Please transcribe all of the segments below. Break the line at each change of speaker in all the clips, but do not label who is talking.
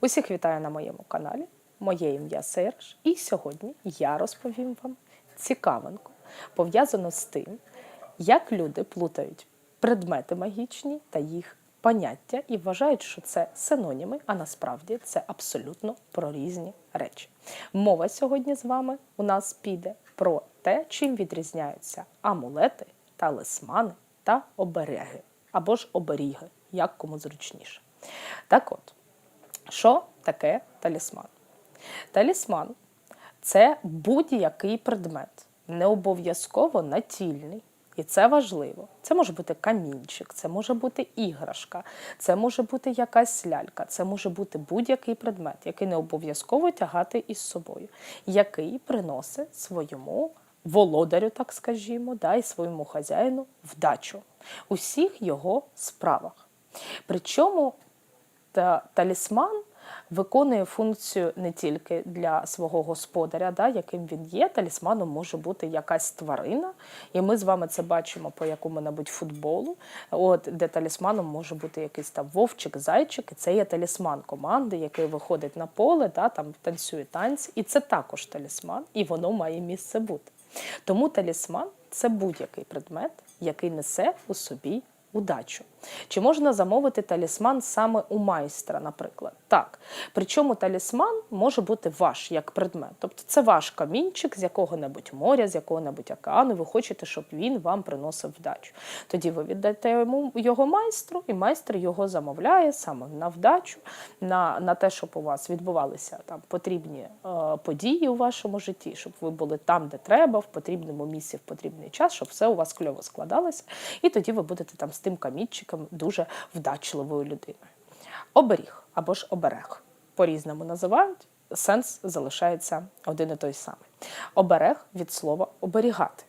Усіх вітаю на моєму каналі. Моє ім'я Серж, і сьогодні я розповім вам цікавинку, пов'язану з тим, як люди плутають предмети магічні та їх поняття і вважають, що це синоніми, а насправді це абсолютно про різні речі. Мова сьогодні з вами у нас піде про те, чим відрізняються амулети, талисмани та обереги або ж оберіги, як кому зручніше. Так от. Що таке талісман? Талісман це будь-який предмет, не обов'язково натільний. І це важливо. Це може бути камінчик, це може бути іграшка, це може бути якась лялька, це може бути будь-який предмет, який не обов'язково тягати із собою, який приносить своєму володарю, так скажімо, да, і своєму хазяїну вдачу у всіх його справах. Причому та талісман виконує функцію не тільки для свого господаря, да, яким він є. Талісманом може бути якась тварина, і ми з вами це бачимо по якому-небудь футболу, от, де талісманом може бути якийсь там вовчик, зайчик, і це є талісман команди, який виходить на поле, да, там танцює танці, і це також талісман, і воно має місце бути. Тому талісман це будь-який предмет, який несе у собі удачу. Чи можна замовити талісман саме у майстра, наприклад? Так. Причому талісман може бути ваш як предмет. Тобто це ваш камінчик з якого-небудь моря, з якого-небудь океану. Ви хочете, щоб він вам приносив вдачу. Тоді ви віддаєте йому його майстру, і майстер його замовляє саме на вдачу, на, на те, щоб у вас відбувалися там потрібні е, події у вашому житті, щоб ви були там, де треба, в потрібному місці, в потрібний час, щоб все у вас кльово складалося. І тоді ви будете там з тим камінчиком дуже вдачливою людиною. Оберіг або ж оберег по-різному називають. Сенс залишається один і той самий. Оберег від слова оберігати.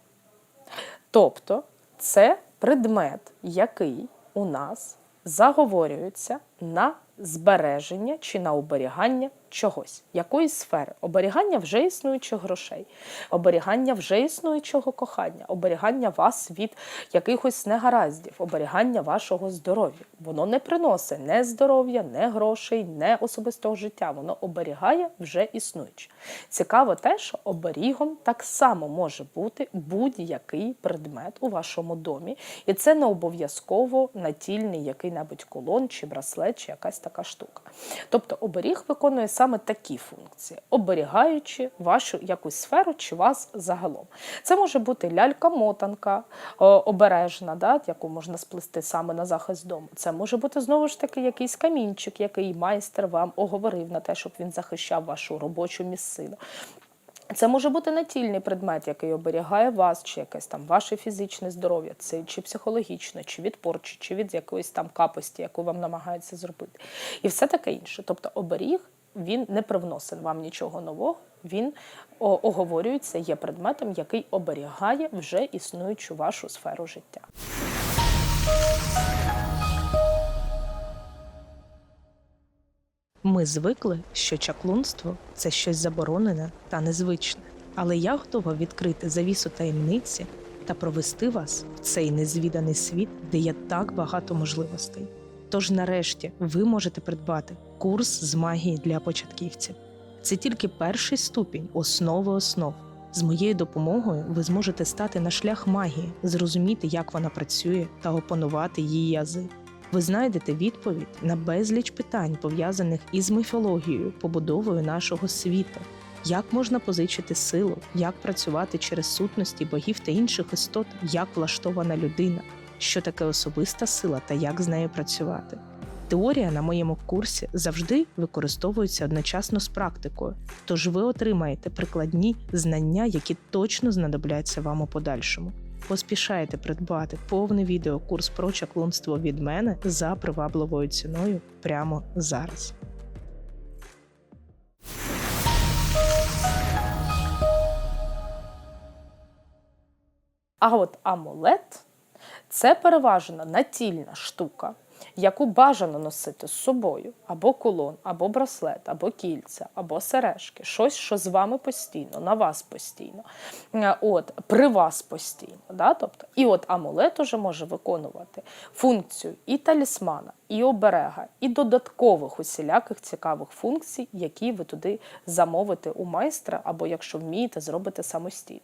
Тобто це предмет, який у нас заговорюється на збереження чи на оберігання чогось, якоїсь сфери, оберігання вже існуючих грошей, оберігання вже існуючого кохання, оберігання вас від якихось негараздів, оберігання вашого здоров'я. Воно не приносить не здоров'я, не грошей, не особистого життя. Воно оберігає вже існуюче. Цікаво те, що оберігом так само може бути будь-який предмет у вашому домі, і це не обов'язково натільний який-небудь колон чи браслет, чи якась така штука. Тобто оберіг виконує саме такі функції, оберігаючи вашу якусь сферу чи вас загалом. Це може бути лялька-мотанка е, обережна, да, яку можна сплести саме на захист дому. Це може бути знову ж таки якийсь камінчик, який майстер вам оговорив на те, щоб він захищав вашу робочу місцину. Це може бути натільний предмет, який оберігає вас, чи якесь там ваше фізичне здоров'я, це чи психологічне, чи від порчі, чи від якоїсь там капості, яку вам намагаються зробити. І все таке інше. Тобто оберіг він не привносить вам нічого нового, він оговорюється, є предметом, який оберігає вже існуючу вашу сферу життя.
Ми звикли, що чаклунство це щось заборонене та незвичне. Але я готова відкрити завісу таємниці та провести вас в цей незвіданий світ, де є так багато можливостей. Тож, нарешті, ви можете придбати курс з магії для початківців. Це тільки перший ступінь основи основ. З моєю допомогою ви зможете стати на шлях магії, зрозуміти, як вона працює, та опанувати її язи. Ви знайдете відповідь на безліч питань, пов'язаних із міфологією, побудовою нашого світу. Як можна позичити силу, як працювати через сутності богів та інших істот, як влаштована людина, що таке особиста сила та як з нею працювати. Теорія на моєму курсі завжди використовується одночасно з практикою, тож ви отримаєте прикладні знання, які точно знадобляться вам у подальшому. Поспішайте придбати повний відеокурс про чаклунство від мене за привабливою ціною прямо зараз.
А от амулет це переважно натільна штука, яку бажано носити з собою, або кулон, або браслет, або кільця, або сережки, щось, що з вами постійно, на вас постійно, е, от, при вас постійно. Да? Тобто, і от амулет уже може виконувати функцію і талісмана, і оберега, і додаткових усіляких цікавих функцій, які ви туди замовите у майстра, або якщо вмієте, зробите самостійно.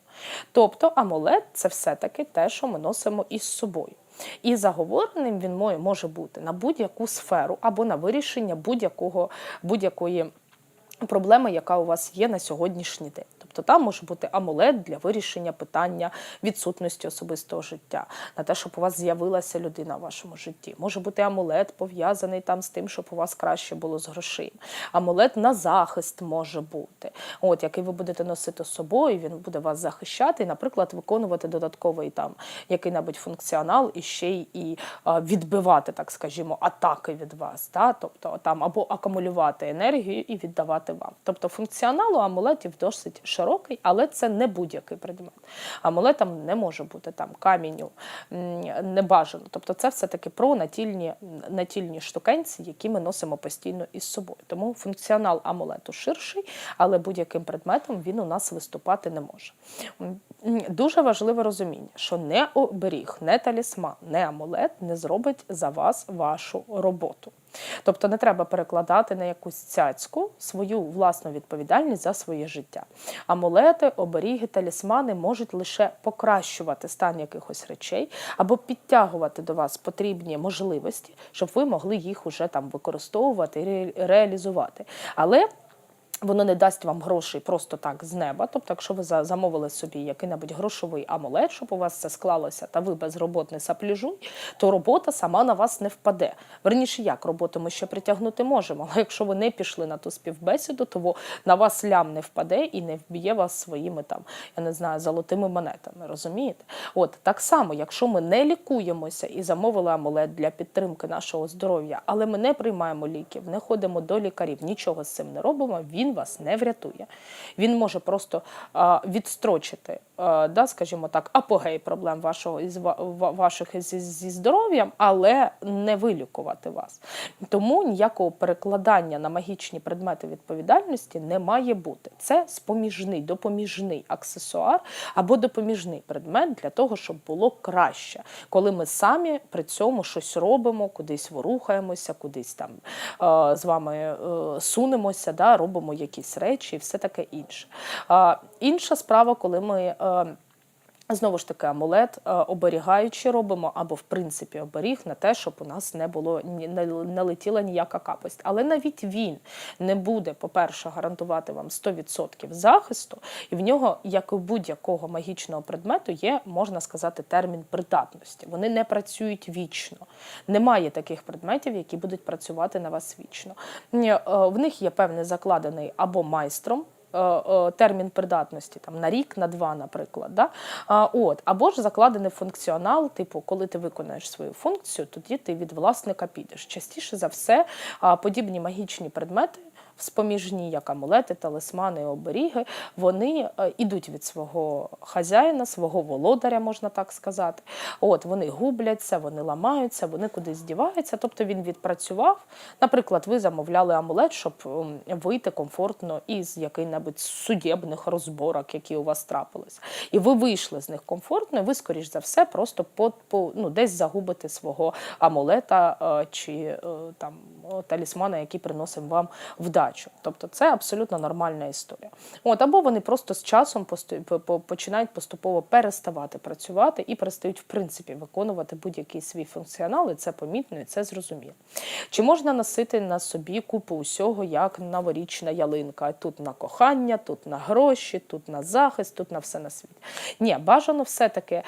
Тобто амулет це все-таки те, що ми носимо із собою. І заговореним він може бути на будь-яку сферу або на вирішення будь-якої проблеми, яка у вас є на сьогоднішній день. Тобто там може бути амулет для вирішення питання відсутності особистого життя, на те, щоб у вас з'явилася людина в вашому житті. Може бути амулет пов'язаний там з тим, щоб у вас краще було з грошима. Амулет на захист може бути, от який ви будете носити з собою, він буде вас захищати, наприклад, виконувати додатковий там який-небудь функціонал і ще й і відбивати, так скажімо, атаки від вас. Да? Тобто там або акумулювати енергію і віддавати вам. Тобто функціонал амулетів досить широкий, але це не будь-який предмет. Амулетом не може бути там каміню м, не. Тобто це все-таки про натільні, натільні штукенці, які ми носимо постійно із собою. Тому функціонал амулету ширший, але будь-яким предметом він у нас виступати не може. Дуже важливе розуміння, що не оберіг, не талісман, не амулет не зробить за вас вашу роботу. Тобто не треба перекладати на якусь цяцьку свою власну відповідальність за своє життя. Амулети, оберіги, талісмани можуть лише покращувати стан якихось речей або підтягувати до вас потрібні можливості, щоб ви могли їх уже там використовувати і реалізувати. Але Воно не дасть вам грошей просто так з неба. Тобто, якщо ви замовили собі який-небудь грошовий амулет, щоб у вас це склалося, та ви безроботний сапліжуй, то робота сама на вас не впаде. Верніше, як роботу ми ще притягнути можемо. Але якщо ви не пішли на ту співбесіду, то на вас лям не впаде і не вб'є вас своїми там, я не знаю, золотими монетами. Розумієте? От так само, якщо ми не лікуємося і замовили амулет для підтримки нашого здоров'я, але ми не приймаємо ліків, не ходимо до лікарів, нічого з цим не робимо, він вас не врятує. Він може просто відстрочити, да, скажімо так, апогей проблем вашого із ва- ва- ваших зі, зі здоров'ям, але не вилікувати вас. Тому ніякого перекладання на магічні предмети відповідальності не має бути. Це споміжний, допоміжний аксесуар або допоміжний предмет для того, щоб було краще, коли ми самі при цьому щось робимо, кудись ворухаємося, кудись там е, з вами е, сунемося, да, робимо якісь речі і все таке інше. Е, інша справа, коли ми. Е, Знову ж таки, амулет е, оберігаючи робимо, або в принципі оберіг на те, щоб у нас не було не, летіла ніяка капость. Але навіть він не буде, по-перше, гарантувати вам 100% захисту, і в нього, як у будь-якого магічного предмету, є, можна сказати, термін придатності. Вони не працюють вічно. Немає таких предметів, які будуть працювати на вас вічно. Е, В них є певний закладений або майстром термін придатності там на рік, на два, наприклад. Да? От, або ж закладений функціонал, типу, коли ти виконаєш свою функцію, тоді ти від власника підеш. Частіше за все, подібні магічні предмети. Споміжні, як амулети, талисмани, оберіги, вони е, ідуть від свого хазяїна, свого володаря, можна так сказати. От вони губляться, вони ламаються, вони кудись діваються. Тобто він відпрацював. Наприклад, ви замовляли амулет, щоб вийти комфортно із яких-небудь судебних розборок, які у вас трапились. І ви вийшли з них комфортно, і ви, скоріш за все, просто по, по, ну, десь загубите свого амулета е, чи е, там талісмана, який приносив вам вдачу. Тобто це абсолютно нормальна історія. От, або вони просто з часом починають поступово переставати працювати і перестають, в принципі, виконувати будь-який свій функціонал, і це помітно, і це зрозуміло. Чи можна носити на собі купу усього, як новорічна ялинка? Тут на кохання, тут на гроші, тут на захист, тут на все на світі. Ні, бажано все-таки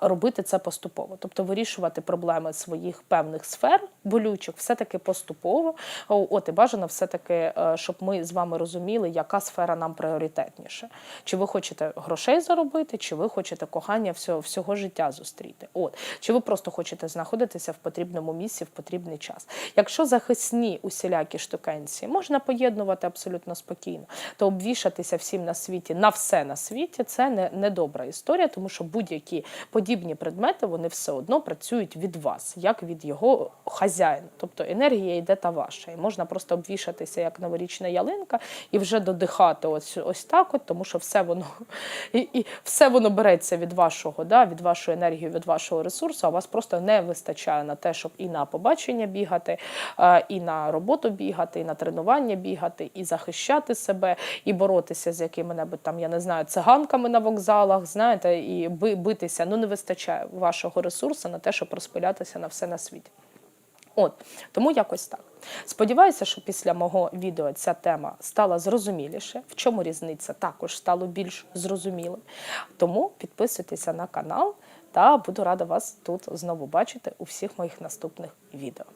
робити це поступово, тобто вирішувати проблеми своїх певних сфер болючих, все-таки поступово. От і бажано все-таки, е, щоб ми з вами розуміли, яка сфера нам пріоритетніше. Чи ви хочете грошей заробити, чи ви хочете кохання всього, всього життя зустріти? От чи ви просто хочете знаходитися в потрібному місці в потрібний час? Якщо захисні усілякі штукенці можна поєднувати абсолютно спокійно, то обвішатися всім на світі на все на світі це не, не добра історія, тому що будь-які подібні предмети вони все одно працюють від вас, як від його хазяїна. Тобто енергія йде та ваша. І можна просто обвішатися як новорічна ялинка і вже додихати ось ось так, от, тому що все воно і, і все воно береться від вашого, да, від вашої енергії, від вашого ресурсу. А вас просто не вистачає на те, щоб і на побачення бігати, і на роботу бігати, і на тренування бігати, і захищати себе, і боротися з якими-небудь там, я не знаю, циганками на вокзалах, знаєте, і би- битися. Ну не вистачає вашого ресурсу на те, щоб розпилятися на все на світі. От тому якось так. Сподіваюся, що після мого відео ця тема стала зрозуміліше. В чому різниця також стало більш зрозумілим. Тому підписуйтеся на канал та буду рада вас тут знову бачити у всіх моїх наступних відео.